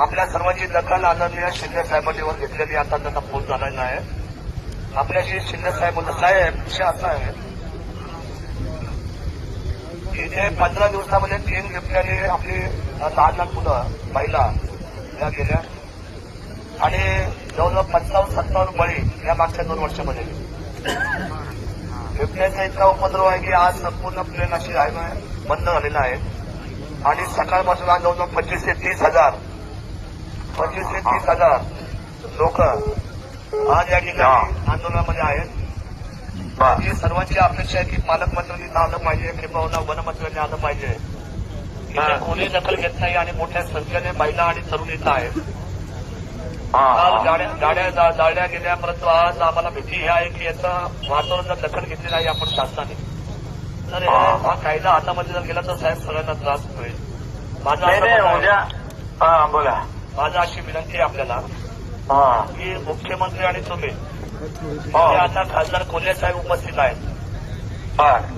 आपल्या सर्वांची दखल आदरणीय शिंदे साहेबांवर घेतलेली आता त्यांना फोन झालेला आहे आपल्याशी शिंदे साहेब बोलतात. साहेब विषय असा आहे. इथे पंधरा दिवसामध्ये तीन बिबट्याने आपली लहान लहान मुलं महिला या गेल्या. आणि जवळजवळ पंचावन्न सत्तावन्न बळी या मागच्या दोन वर्षामध्ये. बिबट्याचा इतका उपद्रव आहे की आज संपूर्ण प्लेन अशी आहे बंद झालेला आहे. आणि सकाळपासून आज जवळजवळ पंचवीस ते तीस हजार पंचवीस ते तीस हजार लोक आज या ठिकाणी आंदोलनामध्ये आहेत. ही. सर्वांची अपेक्षा आहे की पालकमंत्र्यांनी आलं पाहिजे किंवा वनमंत्र्यांनी आलं पाहिजे. कोणी दखल घेत नाही आणि मोठ्या संख्येने महिला आणि तरुण इथं आहेत. काल. गाड्या जाळल्या गेल्या परंतु आज आम्हाला भीती ही आहे की याचं वातावरण जर दखल घेतली नाही आपण शासनाने. तर हे- कायदा हातामध्ये जर गेला तर साहेब सगळ्यांना त्रास होईल. माझं बोला. माझं अशी विनंती आहे आपल्याला. हा. की मुख्यमंत्री आणि तुम्ही आता खासदार कोल्हे साहेब उपस्थित आहेत.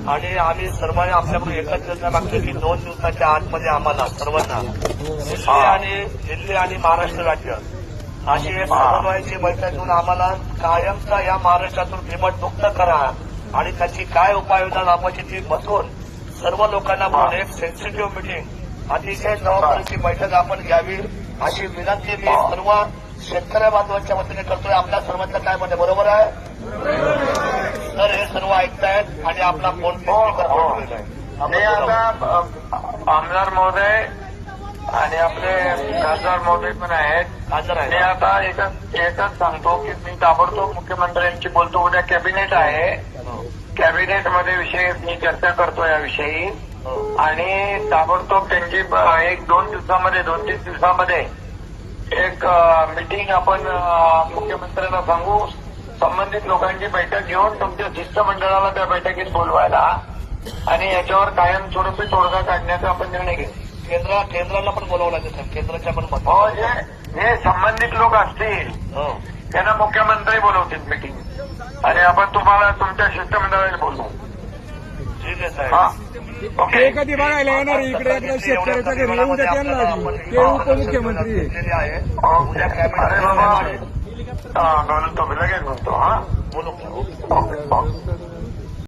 आणि आम्ही सर्वांनी आपल्याकडून एकच योजना मागतो की दोन दिवसाच्या आतमध्ये आम्हाला सर्वांना दिल्ली. आणि दिल्ली आणि महाराष्ट्र राज्य अशी एक. समन्वयाची बैठक घेऊन आम्हाला कायमचा या महाराष्ट्रातून निवडणूक करा आणि त्याची काय उपाययोजना लावायची ती बसून सर्व लोकांना बोलून एक सेन्सिटिव्ह मिटिंग अतिशय जबाबदारीची बैठक आपण घ्यावी अशी विनंती मी. सर्व शेतकऱ्या बांधवांच्या वतीने करतोय. आपल्या सर्वांचं काय म्हणणे बरोबर आहे? तर हे सर्व ऐकतायत आणि आपला फोन हो, हो. आता आमदार महोदय आणि आपले खासदार महोदय पण आहेत. हजर मी आता एकच एकच सांगतो की मी ताबडतोब मुख्यमंत्र्यांची बोलतो. उद्या कॅबिनेट आहे. हो, कॅबिनेटमध्ये विषय मी चर्चा करतो याविषयी. आणि ताबडतोब त्यांची एक दोन दिवसामध्ये दोन तीन दिवसामध्ये एक मिटिंग आपण मुख्यमंत्र्यांना सांगू. संबंधित लोकांची बैठक घेऊन तुमच्या शिष्टमंडळाला त्या बैठकीत बोलवायला आणि याच्यावर कायमस्वरूपी तोडगा काढण्याचा आपण निर्णय घेऊ. केंद्र केंद्राला पण बोलावं लागेल साहेब. केंद्राच्या पण हो जे जे संबंधित लोक असतील हो. त्यांना मुख्यमंत्री बोलवतील मिटिंग आणि आपण तुम्हाला तुमच्या शिष्टमंडळाला बोलवू ठीक आहे हा साहेब ओके ते कधी बघायला येणार आहे इकडे एकदा शेतकऱ्याच्या घरी येऊ द्या त्यांना आधी. ते उपमुख्यमंत्री आहे. घेतलेली आहे हो.